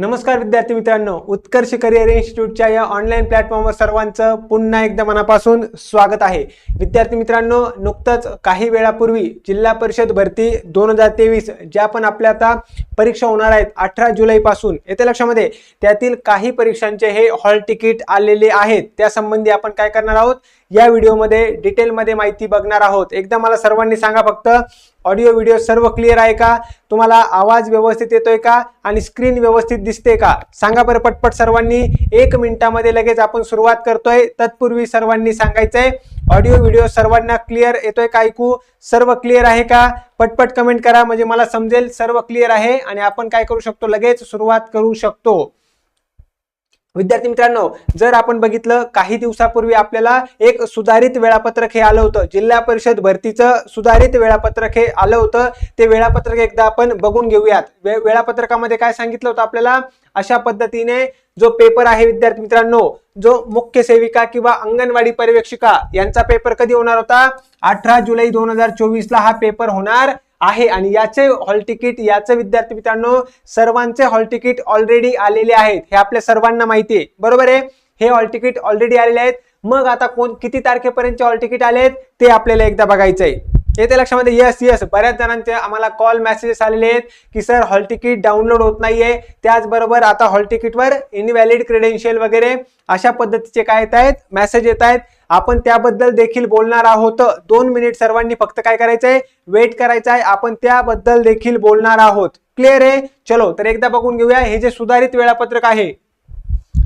नमस्कार विद्यार्थी मित्रांनो उत्कर्ष करिअर इन्स्टिट्यूटच्या या ऑनलाईन प्लॅटफॉर्मवर सर्वांचं पुन्हा एकदा मनापासून स्वागत आहे. विद्यार्थी मित्रांनो नुकतंच काही वेळापूर्वी जिल्हा परिषद भरती दोन हजार तेवीस ज्या पण आपल्या आता परीक्षा होणार आहेत अठरा जुलैपासून येत्या लक्षामध्ये त्यातील काही परीक्षांचे हे हॉल तिकीट आलेले आहेत. त्यासंबंधी आपण काय करणार आहोत? या व्हिडिओमध्ये डिटेलमध्ये माहिती बघणार आहोत. एकदा मला सर्वांनी सांगा फक्त ऑडिओ व्हिडिओ सर्व क्लिअर आहे का? तुम्हाला आवाज व्यवस्थित येतोय का? आणि स्क्रीन व्यवस्थित दिसते का? सांगा बरं पटपट सर्वांनी. एक मिनिटामध्ये लगेच आपण सुरुवात करतोय. तत्पूर्वी सर्वांनी सांगायचंय ऑडिओ व्हिडिओ सर्वांना क्लिअर येतोय का ऐकू? सर्व क्लिअर आहे का? पटपट कमेंट करा म्हणजे मला समजेल सर्व क्लिअर आहे. आणि आपण काय करू शकतो? लगेच सुरुवात करू शकतो. विद्यार्थी मित्रांनो जर आपण बघितलं काही दिवसापूर्वी आपल्याला एक सुधारित वेळापत्रक हे आलं होतं. जिल्हा परिषद भरतीचं सुधारित वेळापत्रक हे आलं होतं. ते वेळापत्रक एकदा आपण बघून घेऊयात. वे वेळापत्रकामध्ये काय सांगितलं होतं आपल्याला? अशा पद्धतीने जो पेपर आहे विद्यार्थी मित्रांनो जो मुख्य सेविका किंवा अंगणवाडी पर्यवेक्षिका यांचा पेपर कधी होणार होता? अठरा जुलै दोन हजार चोवीसला हा पेपर होणार. आहे. आणि याचे हॉल तिकीट याचे विद्यार्थी मित्रांनो सर्वांचे हॉल तिकीट ऑलरेडी आलेले आहेत. हे आपल्या सर्वांना माहिती आहे. बरोबर आहे? हे हॉल तिकीट ऑलरेडी आलेले आहेत. मग आता कोण किती तारखेपर्यंतचे हॉल तिकीट आलेत ते आपल्याला एकदा बघायचं आहे. येते लक्षामध्ये? यस येस बऱ्याच जणांचे आम्हाला कॉल मेसेजेस आलेले आहेत की सर हॉल तिकीट डाउनलोड होत नाहीये. त्याचबरोबर आता हॉल तिकीटवर इनव्हॅलिड क्रेडेन्शियल वगैरे अशा पद्धतीचे काय येत आहेत? मेसेज येत आहेत. आपण त्याबद्दल देखील बोलणार आहोत. दोन मिनिट सर्वांनी फक्त काय करायचंय? वेट करायचं आहे आपण त्याबद्दल देखील बोलणार आहोत. क्लिअर आहे? चलो तर एकदा बघून घेऊया. हे जे सुधारित वेळापत्रक आहे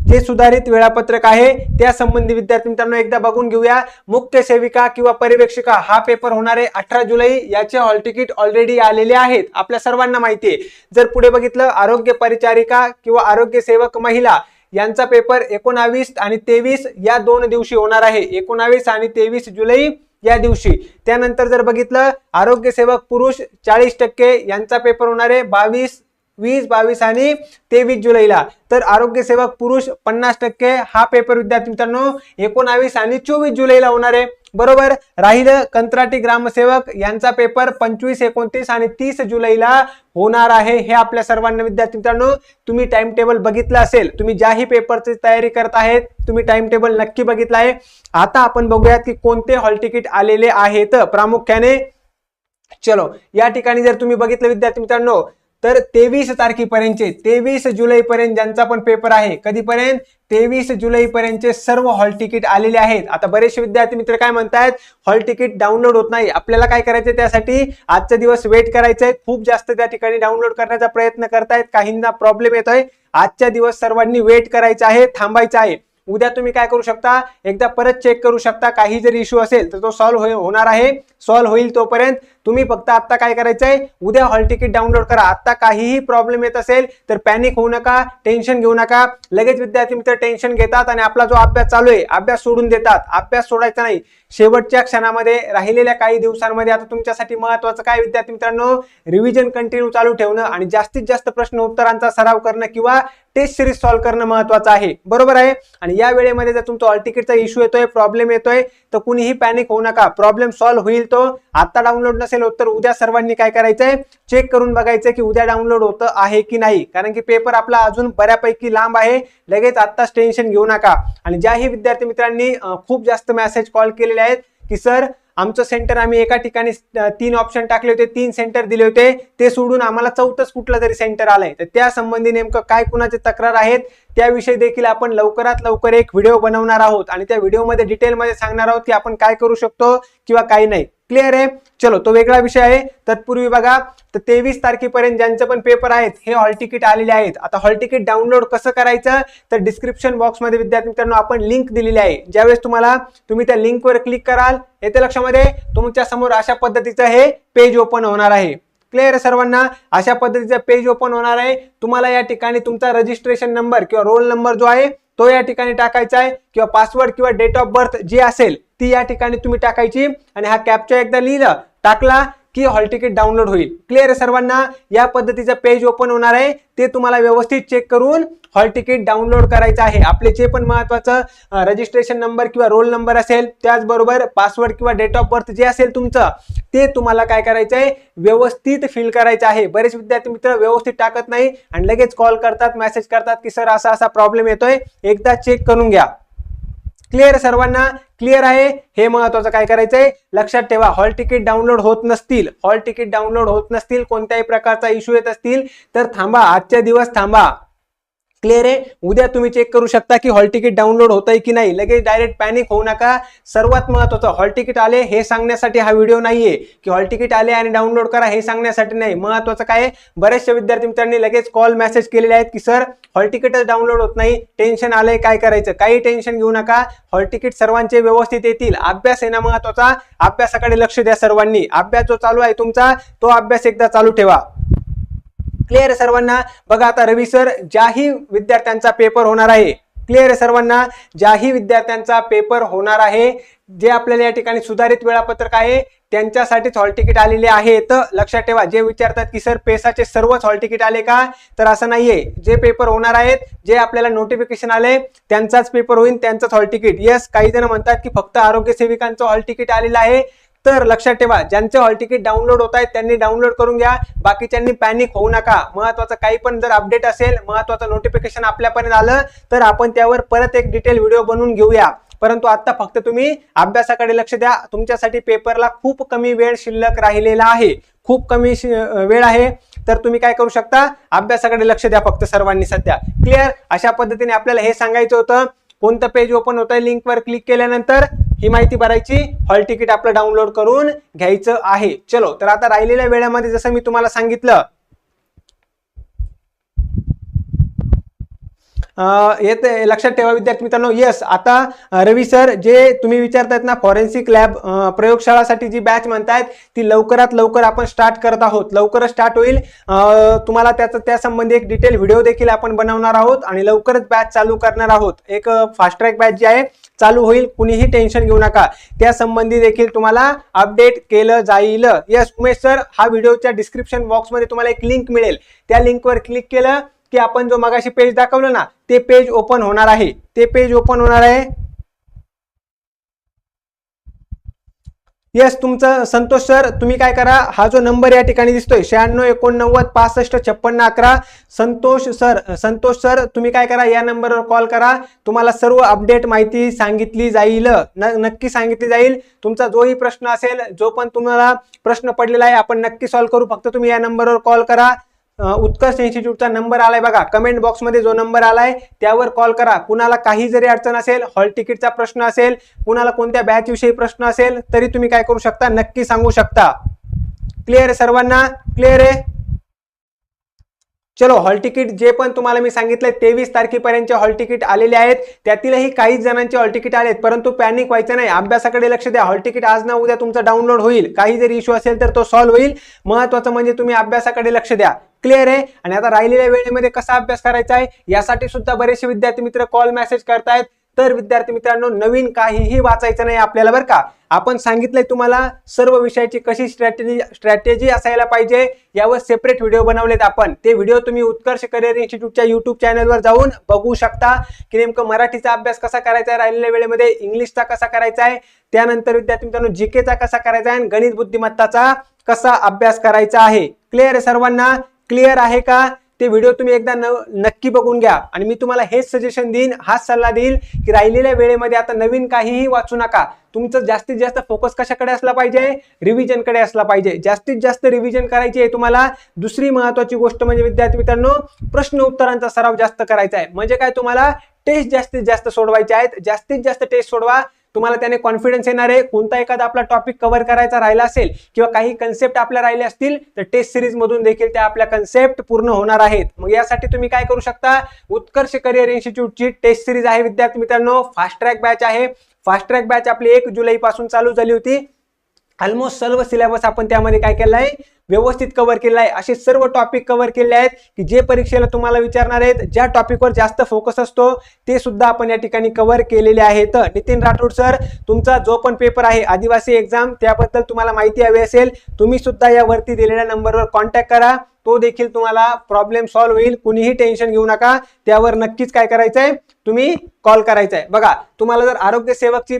जे सुधारित वेळापत्रक आहे त्या संबंधी विद्यार्थी मित्रांनो एकदा बघून घेऊया. मुख्य सेविका किंवा पर्यवेक्षिका हा पेपर होणार आहे अठरा जुलै. याचे हॉल तिकीट ऑलरेडी आलेले आहेत. आपल्या सर्वांना माहिती आहे. जर पुढे बघितलं आरोग्य परिचारिका किंवा आरोग्य सेवक महिला यांचा पेपर एकोणावीस आणि तेवीस या दोन दिवशी होणार आहे. एकोणावीस आणि तेवीस जुलै या दिवशी. त्यानंतर जर बघितलं आरोग्य सेवक पुरुष चाळीस टक्के यांचा पेपर होणार आहे बावीस वीस बावीस आणि तेवीस जुलैला. तर आरोग्य सेवक पुरुष पन्नास टक्के हा पेपर विद्यार्थी मित्रांनो एकोणावीस आणि चोवीस जुलैला होणार आहे. बरोबर. राहिलं कंत्राटी ग्रामसेवक यांचा पेपर पंचवीस एकोणतीस आणि तीस जुलैला होणार आहे. हे आपल्या सर्वांना विद्यार्थी मित्रांनो तुम्ही टाइम टेबल बघितलं असेल तुम्ही ज्याही पेपरची तयारी करत आहेत तुम्ही टाइम टेबल नक्की बघितलं आहे. आता आपण बघूयात की कोणते हॉल तिकीट आलेले आहेत. प्रामुख्याने चलो या ठिकाणी जर तुम्ही बघितलं विद्यार्थी मित्रांनो तर तेवीस तारखेपर्यंतचे तेवीस जुलैपर्यंत ज्यांचा पण पेपर आहे कधीपर्यंत? तेवीस जुलैपर्यंतचे सर्व हॉल तिकीट आलेले आहेत. आता बरेचसे विद्यार्थी मित्र काय म्हणतायत? हॉल तिकीट डाउनलोड होत नाही. आपल्याला काय करायचं त्यासाठी? आजचा दिवस वेट करायचंय. खूप जास्त त्या ठिकाणी डाउनलोड करण्याचा प्रयत्न करतायत. काहींना प्रॉब्लेम येतोय. आजच्या दिवस सर्वांनी वेट करायचा आहे थांबायचं आहे. उद्या तुम्ही काय करू शकता? एकदा परत चेक करू शकता. काही जर इश्यू असेल तर तो सॉल्व्ह होणार आहे. सॉल्व्ह होईल तोपर्यंत. तुम्ही फक्त आता काय करायचंय? उद्या हॉल तिकीट डाउनलोड करा. आता काहीही प्रॉब्लेम येत असेल तर पॅनिक होऊ नका टेन्शन घेऊ नका. लगेच विद्यार्थी मित्र टेन्शन घेतात आणि आपला जो अभ्यास चालू आहे अभ्यास सोडून देतात. अभ्यास सोडायचा नाही. शेवटच्या क्षणामध्ये राहिलेल्या काही दिवसांमध्ये आता तुमच्यासाठी महत्वाचं काय विद्यार्थी मित्रांनो? रिव्हिजन कंटिन्यू चालू ठेवणं आणि जास्तीत जास्त प्रश्न उत्तरांचा सराव करणं किंवा टेस्ट सिरीज सॉल्व्ह करणं महत्वाचं आहे. बरोबर आहे? आणि या वेळेमध्ये जर तुमचा हॉल तिकीटचा इश्यू येतोय प्रॉब्लेम येतोय तर कुणीही पॅनिक होऊ नका. प्रॉब्लेम सॉल्व्ह होईल तो. आता डाउनलोड नसेल होत तर उद्या सर्वांनी काय करायचंय? चेक करून बघायचं की उद्या डाउनलोड होतं आहे की नाही. कारण की पेपर आपला अजून बऱ्यापैकी लांब आहे. लगेच आत्ताच टेन्शन घेऊ नका. आणि ज्याही विद्यार्थी मित्रांनी खूप जास्त मेसेज कॉल केलेले आहेत की सर आमचं सेंटर आम्ही एका ठिकाणी तीन ऑप्शन टाकले होते तीन सेंटर दिले होते. ते सोडून आम्हाला चौथंच कुठलं तरी सेंटर आलंय. तर त्या संबंधी नेमकं काय कुणाचे तक्रार आहेत त्याविषयी देखील आपण लवकरात लवकर एक व्हिडिओ बनवणार आहोत. आणि त्या व्हिडिओमध्ये डिटेलमध्ये सांगणार आहोत की आपण काय करू शकतो किंवा काही नाही. क्लिअर आहे? चलो तो वेगळा विषय आहे. तत्पूर्वी बघा तर तेवीस तारखेपर्यंत ज्यांचे पण पेपर आहेत हे हॉल तिकीट आलेले आहेत. आता हॉल तिकीट डाउनलोड कसं करायचं? तर डिस्क्रिप्शन बॉक्समध्ये विद्यार्थी मित्रांनो आपण लिंक दिलेली आहे. ज्यावेळेस तुम्हाला तुम्ही त्या लिंकवर क्लिक कराल येते लक्षामध्ये तुमच्यासमोर अशा पद्धतीचं हे पेज ओपन होणार आहे. क्लिअर सर्वांना? अशा पद्धतीचं पेज ओपन होणार आहे. तुम्हाला या ठिकाणी तुमचा रजिस्ट्रेशन नंबर किंवा रोल नंबर जो आहे तो या ठिकाणी टाकायचा आहे किंवा पासवर्ड किंवा डेट ऑफ बर्थ जी असेल ती या ठिकाणी तुम्ही टाकायची. आणि हा कॅप्चा एकदा लिहिलं टाकला की हॉल तिकीट डाउनलोड होईल. क्लिअर आहे सर्वांना? या पद्धतीचं पेज ओपन होणार आहे. ते तुम्हाला व्यवस्थित चेक करून हॉल तिकीट डाउनलोड करायचं आहे. आपले जे पण महत्वाचं रजिस्ट्रेशन नंबर किंवा रोल नंबर असेल त्याचबरोबर पासवर्ड किंवा डेट ऑफ बर्थ जे असेल तुमचं ते तुम्हाला काय करायचं आहे? व्यवस्थित फिल करायचं आहे. बरेच विद्यार्थी मित्र व्यवस्थित टाकत नाही आणि लगेच कॉल करतात मेसेज करतात की सर असा असा प्रॉब्लेम येतोय. एकदा चेक करून घ्या. क्लिअर? सर्वांना क्लिअर आहे? हे महत्वाचं काय करायचंय? लक्षात ठेवा हॉल तिकीट डाउनलोड होत नसतील. हॉल तिकीट डाउनलोड होत नसतील कोणत्याही प्रकारचा इश्यू येत असतील तर थांबा आजच्या दिवस थांबा. क्लिअर आहे? उद्या तुम्ही चेक करू शकता की हॉल तिकीट डाउनलोड आहे की नाही. लगेच डायरेक्ट पॅनिक होऊ नका. सर्वात महत्वाचं हॉल तिकीट आले हे सांगण्यासाठी हा व्हिडिओ नाहीये. की हॉल तिकीट आले आणि डाउनलोड करा हे सांगण्यासाठी नाही. महत्वाचं काय आहे, विद्यार्थी मित्रांनी लगेच कॉल मेसेज केलेले आहेत की सर हॉल तिकीटच डाउनलोड होत नाही. टेन्शन आलंय. काय करायचं? काही टेन्शन घेऊ नका. हॉल तिकीट सर्वांचे व्यवस्थित येतील. अभ्यास येणं महत्त्वाचा? अभ्यासाकडे लक्ष द्या सर्वांनी. अभ्यास जो चालू आहे तुमचा तो अभ्यास एकदा चालू ठेवा. क्लिअर आहे सर्वांना? बघा आता रवी सर ज्याही विद्यार्थ्यांचा पेपर होणार आहे. क्लिअर आहे सर्वांना? ज्याही विद्यार्थ्यांचा पेपर होणार आहे जे आपल्याला या ठिकाणी सुधारित वेळापत्रक आहे त्यांच्यासाठीच हॉल तिकीट आलेले आहे तर लक्षात ठेवा जे विचारतात की सर पेसाचे सर्वच हॉल तिकीट आले का? तर असं नाहीये. जे पेपर होणार आहेत जे आपल्याला नोटिफिकेशन आले त्यांचाच पेपर होईल त्यांचाच हॉल तिकीट येस काही जण म्हणतात की फक्त आरोग्य सेविकांचं हॉल तिकीट आलेलं आहे. तर लक्षात ठेवा ज्यांचे हॉल तिकीट डाउनलोड होत आहेत त्यांनी डाउनलोड करून घ्या. बाकीच्यांनी पॅनिक होऊ नका. महत्वाचं काही पण जर अपडेट असेल महत्वाचं नोटिफिकेशन आपल्यापर्यंत आलं तर आपण त्यावर परत एक डिटेल व्हिडिओ बनवून घेऊया. परंतु आता फक्त तुम्ही अभ्यासाकडे लक्ष द्या. तुमच्यासाठी पेपरला खूप कमी वेळ शिल्लक राहिलेला आहे. खूप कमी वेळ आहे. तर तुम्ही काय करू शकता? अभ्यासाकडे लक्ष द्या फक्त सर्वांनी सध्या. क्लिअर अशा पद्धतीने आपल्याला हे सांगायचं होतं. कोणतं पेज ओपन होतंय? लिंकवर क्लिक केल्यानंतर ही माहिती भरायची. हॉल तिकीट आपलं डाउनलोड करून घ्यायचं आहे. चलो तर आता राहिलेल्या वेळेमध्ये जसं मी तुम्हाला सांगितलं अं, येत लक्षात ठेवा विद्यार्थी मित्रांनो. येस आता रवी सर जे तुम्ही विचारतायत ना फॉरेन्सिक लॅब प्रयोगशाळासाठी जी बॅच म्हणतायत ती लवकरात लवकर आपण स्टार्ट करत आहोत. लवकरच स्टार्ट होईल. तुम्हाला त्याचं त्या संबंधी एक डिटेल व्हिडिओ देखील आपण बनवणार आहोत आणि लवकरच बॅच चालू करणार आहोत. एक फास्ट ट्रॅक बॅच जी आहे चालू होईल. कुणीही टेन्शन घेऊ नका. त्या संबंधी देखील तुम्हाला अपडेट केलं जाईल. येस उमेश सर हा व्हिडिओच्या डिस्क्रिप्शन बॉक्समध्ये तुम्हाला एक लिंक मिळेल. त्या लिंकवर क्लिक केलं की आपण जो मगाशी पेज दाखवलं ना ते पेज ओपन होणार आहे. ते पेज ओपन होणार आहे. येस तुमचं संतोष सर तुम्ही काय करा? हा जो नंबर या ठिकाणी दिसतोय शहाण्णव एकोणनव्वद पासष्ट छप्पन्न अकरा. संतोष सर संतोष सर तुम्ही काय करा? या नंबरवर कॉल करा. तुम्हाला सर्व अपडेट माहिती सांगितली जाईल. न नक्की सांगितली जाईल. तुमचा जोही प्रश्न असेल जो पण तुम्हाला प्रश्न पडलेला आहे आपण नक्की सॉल्व्ह करू. फक्त तुम्ही या नंबरवर कॉल करा. उत्कर्ष इन्स्टिट्यूटचा नंबर आलाय बघा. कमेंट बॉक्समध्ये जो नंबर आलाय त्यावर कॉल करा. कुणाला काही जरी अडचण असेल हॉल तिकीटचा प्रश्न असेल कुणाला कोणत्या बॅच विषयी प्रश्न असेल तरी तुम्ही काय करू शकता? नक्की सांगू शकता. क्लिअर आहे सर्वांना? क्लिअर आहे? चलो हॉल तिकीट जे पण तुम्हाला मी सांगितलंय तेवीस तारखेपर्यंतचे हॉल तिकीट आलेले आहेत. त्यातीलही काही जणांचे हॉल तिकीट आलेत परंतु पॅनिक व्हायचं नाही. अभ्यासाकडे लक्ष द्या. हॉल तिकीट आज ना उद्या तुमचं डाउनलोड होईल. काही जरी इश्यू असेल तर तो सॉल्व्ह होईल. महत्वाचं म्हणजे तुम्ही अभ्यासाकडे लक्ष द्या. क्लिअर आहे. आणि आता राहिलेल्या वेळेमध्ये कसा अभ्यास करायचा आहे यासाठी सुद्धा बरेचसे विद्यार्थी मित्र कॉल मेसेज करतायत. तर विद्यार्थी मित्रांनो नवीन काहीही वाचायचं नाही आपल्याला बरं का? आपण सांगितलंय तुम्हाला सर्व विषयाची कशी स्ट्रॅटेजी स्ट्रॅटेजी असायला पाहिजे यावर सेपरेट व्हिडिओ बनवलेत आपण. ते व्हिडिओ तुम्ही उत्कर्ष करिअर इन्स्टिट्यूटच्या युट्यूब चॅनलवर जाऊन बघू शकता की नेमकं मराठीचा अभ्यास कसा करायचा आहे राहिलेल्या वेळेमध्ये इंग्लिशचा कसा करायचा आहे त्यानंतर विद्यार्थी मित्रांनो जीकेचा कसा करायचा आहे आणि गणित बुद्धिमत्ताचा कसा अभ्यास करायचा आहे. क्लिअर आहे सर्वांना? क्लिअर आहे का? ते व्हिडिओ तुम्ही एकदा न नक्की बघून घ्या. आणि मी तुम्हाला हेच सजेशन देईन हाच सल्ला देईल की राहिलेल्या वेळेमध्ये आता नवीन काहीही वाचू नका. तुमचं जास्तीत जास्त फोकस कशाकडे असला पाहिजे? रिव्हिजनकडे असला पाहिजे. जास्तीत जास्त रिव्हिजन करायची आहे तुम्हाला दुसरी महत्वाची गोष्ट म्हणजे विद्यार्थी मित्रांनो प्रश्न उत्तरांचा सराव जास्त करायचा आहे. म्हणजे काय तुम्हाला? टेस्ट जास्तीत जास्त सोडवायचे आहेत. जास्तीत जास्त टेस्ट सोडवा. तुम्हाला त्याने कॉन्फिडन्स येणार आहे. कोणता एखादा आपला टॉपिक कव्हर करायचा राहिला असेल किंवा काही कन्सेप्ट आपल्या राहिले असतील तर टेस्ट सिरीज मधून देखील त्या आपल्या कन्सेप्ट पूर्ण होणार आहेत. मग यासाठी तुम्ही काय करू शकता? उत्कर्ष करिअर इन्स्टिट्यूटची टेस्ट सिरीज आहे विद्यार्थी मित्रांनो. फास्ट ट्रॅक बॅच आहे. फास्ट ट्रॅक बॅच आपली एक जुलैपासून चालू झाली होती. ऑलमोस्ट सर्व सिलेबस आपण त्यामध्ये काय केलं आहे व्यवस्थित कव्हर केलेलं आहे. असे सर्व टॉपिक कव्हर केले आहेत की जे परीक्षेला तुम्हाला विचारणार आहेत ज्या टॉपिकवर जास्त फोकस असतो ते सुद्धा आपण या ठिकाणी कव्हर केलेले आहेत. नितीन राठोड सर तुमचा जो पण पेपर आहे आदिवासी एक्झाम त्याबद्दल तुम्हाला माहिती हवी असेल तुम्ही सुद्धा यावरती दिलेल्या नंबरवर कॉन्टॅक्ट करा. तो देखील तुम्हाला प्रॉब्लेम सॉल्व्ह होईल. कुणीही टेन्शन घेऊ नका. त्यावर नक्कीच काय करायचं आहे तुम्ही कॉल करायचा आहे बघा तुम्हाला जर आरोग्य सेवकची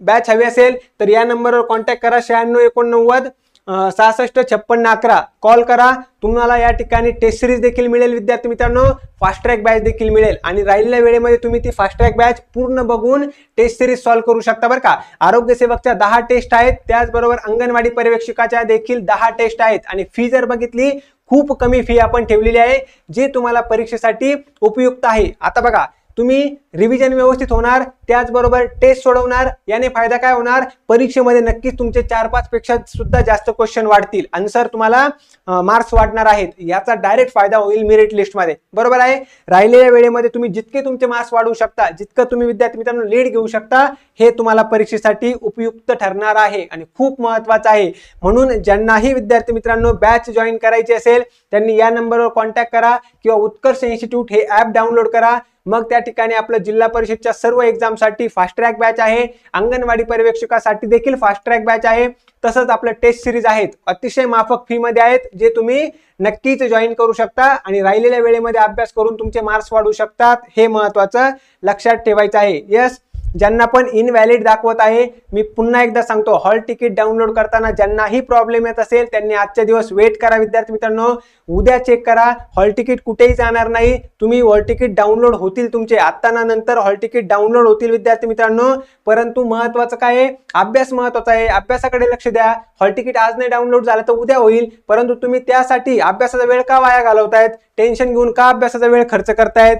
बॅच हवी असेल तर या नंबरवर कॉन्टॅक्ट करा. शहाण्णव एकोणनव्वद सहासष्ट छप्पन्न अकरा. कॉल करा. तुम्हाला या ठिकाणी टेस्ट सिरीज देखील मिळेल विद्यार्थी मित्रांनो. फास्ट ट्रॅक बॅच देखील मिळेल. आणि राहिलेल्या वेळेमध्ये तुम्ही ती फास्ट ट्रॅक बॅच पूर्ण बघून टेस्ट सिरीज सॉल्व्ह करू शकता बरं का. आरोग्य सेवकच्या दहा टेस्ट आहेत. त्याचबरोबर अंगणवाडी पर्यवेक्षकाच्या देखील दहा टेस्ट आहेत. आणि फी जर बघितली खूप कमी फी आपण ठेवलेली आहे जी तुम्हाला परीक्षेसाठी उपयुक्त आहे. आता बघा तुम्ही रिव्हिजन व्यवस्थित होणार त्याचबरोबर टेस्ट सोडवणार याने फायदा काय होणार? परीक्षेमध्ये नक्कीच तुमचे चार पाच पेक्षा सुद्धा जास्त क्वेश्चन वाढतील. आन्सर तुम्हाला मार्क्स वाढणार आहेत. याचा डायरेक्ट फायदा होईल मेरिट लिस्टमध्ये बरोबर आहे? राहिलेल्या वेळेमध्ये तुम्ही जितके तुमचे मार्क्स वाढवू शकता जितकं तुम्ही विद्यार्थी मित्रांनो लीड घेऊ शकता हे तुम्हाला परीक्षेसाठी उपयुक्त ठरणार आहे आणि खूप महत्वाचं आहे. म्हणून ज्यांनाही विद्यार्थी मित्रांनो बॅच जॉईन करायची असेल त्यांनी या नंबरवर कॉन्टॅक्ट करा किंवा उत्कर्ष इन्स्टिट्यूट हे ॲप डाउनलोड करा. मग त्या ठिकाणी आपलं जिल्हा परिषदच्या सर्व एक्झामसाठी फास्ट ट्रॅक बॅच आहे. अंगणवाडी पर्यवेक्षकासाठी देखील फास्ट ट्रॅक बॅच आहे. तसंच आपलं टेस्ट सिरीज आहेत. अतिशय माफक फीमध्ये आहेत जे तुम्ही नक्कीच जॉईन करू शकता आणि राहिलेल्या वेळेमध्ये अभ्यास करून तुमचे मार्क्स वाढू शकतात. हे महत्वाचं लक्षात ठेवायचं आहे. यस ज्यांना पण इनव्हॅलिड दाखवत आहे मी पुन्हा एकदा सांगतो हॉल तिकीट डाउनलोड करताना ज्यांनाही प्रॉब्लेम येत असेल त्यांनी आजच्या दिवस वेट करा विद्यार्थी मित्रांनो. उद्या चेक करा हॉल तिकीट कुठेही जाणार नाही. तुम्ही हॉल तिकीट डाउनलोड होतील तुमचे. आत्ताना ना नंतर हॉल तिकीट डाउनलोड होतील विद्यार्थी मित्रांनो. परंतु महत्वाचं काय आहे? अभ्यास महत्त्वाचा आहे. अभ्यासाकडे लक्ष द्या. हॉल तिकीट आज नाही डाउनलोड झालं तर उद्या होईल. परंतु तुम्ही त्यासाठी अभ्यासाचा वेळ का वाया घालवतायत? टेन्शन घेऊन का अभ्यासाचा वेळ खर्च करतायत?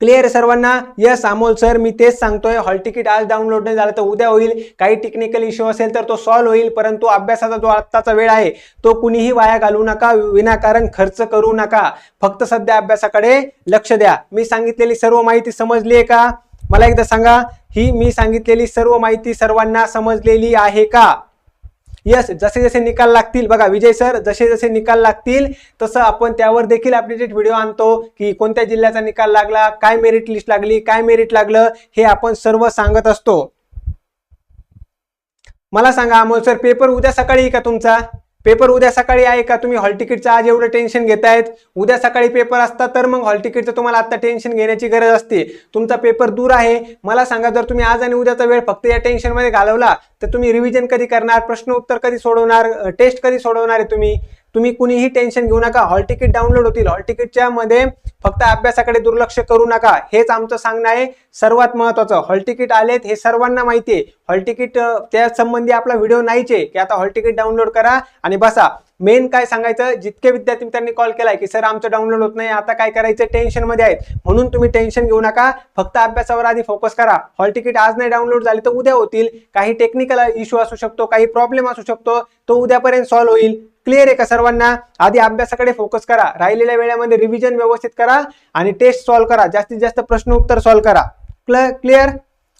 क्लिअर सर्वांना? यस अमोल सर मी तेच सांगतोय. हॉल तिकीट आज डाउनलोड नाही झालं तर उद्या होईल. काही टेक्निकल इश्यू असेल तर तो सॉल्व्ह होईल परंतु अभ्यासाचा जो आत्ताचा वेळ आहे तो कुणीही वाया घालू नका विनाकारण खर्च करू नका. फक्त सध्या अभ्यासाकडे लक्ष द्या. मी सांगितलेली सर्व माहिती समजली आहे का? मला एकदा सांगा ही मी सांगितलेली सर्व माहिती सर्वांना समजलेली आहे का? यस जसे जसे निकाल लागतील बघा विजय सर जसे जसे निकाल लागतील तसं आपण त्यावर देखील अपडेटेड व्हिडिओ आणतो की कोणत्या जिल्ह्याचा निकाल लागला काय मेरिट लिस्ट लागली काय मेरिट लागलं हे आपण सर्व सांगत असतो. मला सांगा अमोल सर पेपर उद्या सकाळी का तुमचा? पेपर उद्या सकाळी आहे का? तुम्ही हॉल तिकीटचं आज एवढं टेन्शन घेतायत. उद्या सकाळी पेपर असता तर मग हॉल तिकीटचं तुम्हाला आता टेन्शन घेण्याची गरज असते. तुमचा पेपर दूर आहे. मला सांगा जर तुम्ही आज आणि उद्याचा वेळ फक्त या टेन्शनमध्ये घालवला तर तुम्ही रिव्हिजन कधी करणार? प्रश्न उत्तर कधी सोडवणार? टेस्ट कधी सोडवणार आहे तुम्ही? तुम्ही कुणीही टेन्शन घेऊ नका. हॉल तिकीट डाउनलोड होतील. हॉल तिकीटच्या मध्ये फक्त अभ्यासाकडे दुर्लक्ष करू नका. हेच आमचं सांगणं आहे. सर्वात महत्वाचं हॉल तिकीट आलेत हे सर्वांना माहिती आहे. हॉल तिकीट त्या संबंधी आपला व्हिडिओ नाहीचे की आता हॉल तिकीट डाउनलोड करा आणि बसा. मेन काय सांगायचं? जितके विद्यार्थी मित्रांनी कॉल केलाय की सर आमचं डाउनलोड होत नाही. आता काय करायचं? टेन्शनमध्ये आहेत. म्हणून तुम्ही टेन्शन घेऊ नका. फक्त अभ्यासावर आधी फोकस करा. हॉल तिकीट आज नाही डाउनलोड झाली तर उद्या होतील. काही टेक्निकल इश्यू असू शकतो काही प्रॉब्लेम असू शकतो. तो उद्यापर्यंत सॉल्व्ह होईल. क्लिअर आहे का सर्वांना? आधी अभ्यासाकडे फोकस करा. राहिलेल्या वेळेमध्ये रिव्हिजन व्यवस्थित करा आणि टेस्ट सॉल्व्ह करा. जास्तीत जास्त प्रश्न उत्तर सॉल्व्ह करा. क्लिअर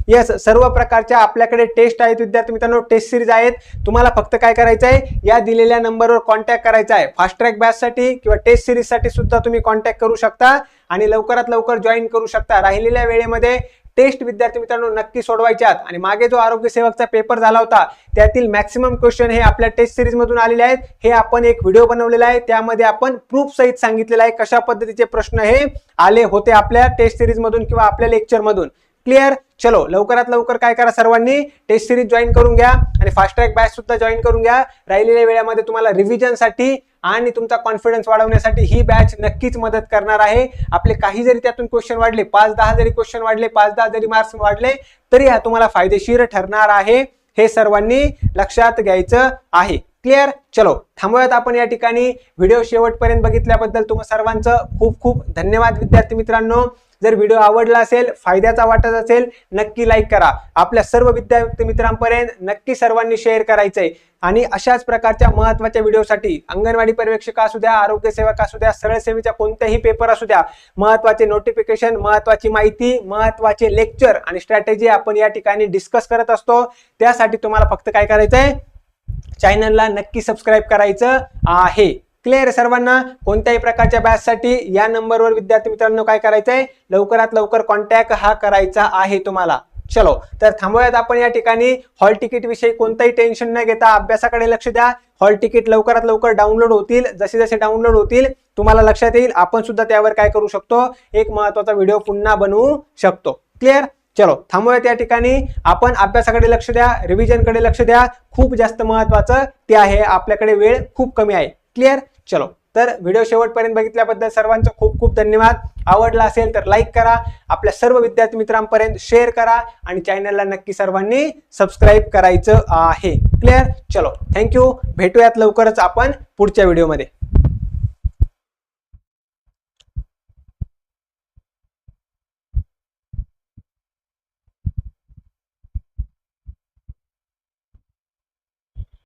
येस सर्व प्रकारच्या आपल्याकडे टेस्ट आहेत. विद्यार्थी मित्रांनो टेस्ट सिरीज आहेत. तुम्हाला फक्त काय करायचं आहे या दिलेल्या नंबरवर कॉन्टॅक्ट करायचा आहे फास्ट ट्रॅक बॅचसाठी किंवा टेस्ट सिरीजसाठी सुद्धा तुम्ही कॉन्टॅक्ट करू शकता आणि लवकरात लवकर जॉईन करू शकता. राहिलेल्या वेळेमध्ये टेस्ट विद्यार्थी मित्रांनो नक्की सोडवायच्यात. आणि मागे जो आरोग्य सेवकचा पेपर झाला होता त्यातील मॅक्सिमम क्वेश्चन हे आपल्या टेस्ट सिरीज मधून आलेले आहेत. हे आपण एक व्हिडिओ बनवलेला आहे. त्यामध्ये आपण प्रूफ सहित सांगितलेलं आहे कशा पद्धतीचे प्रश्न हे आले होते आपल्या टेस्ट सिरीज मधून किंवा आपल्या लेक्चर मधून. क्लिअर चलो लवकरात लवकर काय करा सर्वांनी? टेस्ट सिरीज जॉईन करून घ्या. आणि फास्ट ट्रॅक बॅच सुद्धा जॉईन करून घ्या. राहिलेल्या वेळामध्ये तुम्हाला रिव्हिजनसाठी आणि तुमचा कॉन्फिडन्स वाढवण्यासाठी ही बॅच नक्कीच मदत करणार आहे. आपले काही जरी त्यातून क्वेश्चन वाढले पाच दहा जरी क्वेश्चन वाढले पाच दहा जरी मार्क्स वाढले तरी हा तुम्हाला फायदेशीर ठरणार आहे. हे सर्वांनी लक्षात घ्यायचं आहे. क्लिअर चलो थांबूयात आपण या ठिकाणी. व्हिडिओ शेवटपर्यंत बघितल्याबद्दल तुम्हा सर्वांचं खूप खूप धन्यवाद विद्यार्थी मित्रांनो. जर व्हिडिओ आवडला असेल फायद्याचा वाटत असेल नक्की लाईक करा. आपल्या सर्व विद्यार्थी मित्रांपर्यंत नक्की सर्वांनी शेअर करायचं आहे आणि अशाच प्रकारच्या महत्त्वाच्या व्हिडिओसाठी अंगणवाडी पर्यवेक्षक असू द्या आरोग्य सेवक असू द्या सरळ सेवेच्या कोणत्याही पेपर असू द्या महत्त्वाचे नोटिफिकेशन महत्वाची माहिती महत्त्वाचे लेक्चर आणि स्ट्रॅटेजी आपण या ठिकाणी डिस्कस करत असतो. त्यासाठी तुम्हाला फक्त काय करायचंय? चॅनलला नक्की सबस्क्राईब करायचं आहे. क्लिअर सर्वांना कोणत्याही प्रकारच्या बॅचसाठी या नंबरवर विद्यार्थी मित्रांनो काय करायचंय? लवकरात लवकर कॉन्टॅक्ट हा करायचा आहे तुम्हाला. चलो तर थांबूयात आपण या ठिकाणी. हॉल तिकीट विषयी कोणतंही टेन्शन न घेता अभ्यासाकडे लक्ष द्या. हॉल तिकीट लवकरात लवकर डाउनलोड होतील. जसे जसे डाउनलोड होतील तुम्हाला लक्षात येईल. आपण सुद्धा त्यावर काय करू शकतो? एक महत्त्वाचा व्हिडिओ पुन्हा बनवू शकतो. क्लिअर चलो थांबूयात या ठिकाणी. आपण अभ्यासाकडे लक्ष द्या. रिव्हिजनकडे लक्ष द्या. खूप जास्त महत्वाचं ते आहे. आपल्याकडे वेळ खूप कमी आहे. क्लिअर चलो. तर व्हिडिओ शेवटपर्यंत बघितल्याबद्दल सर्वांचं खूप खूप धन्यवाद. आवडला असेल तर लाईक करा. आपल्या सर्व विद्यार्थी मित्रांपर्यंत शेअर करा आणि चॅनलला नक्की सर्वांनी सबस्क्राईब करायचं आहे. क्लिअर चलो. थँक्यू भेटूयात लवकरच आपण पुढच्या व्हिडिओमध्ये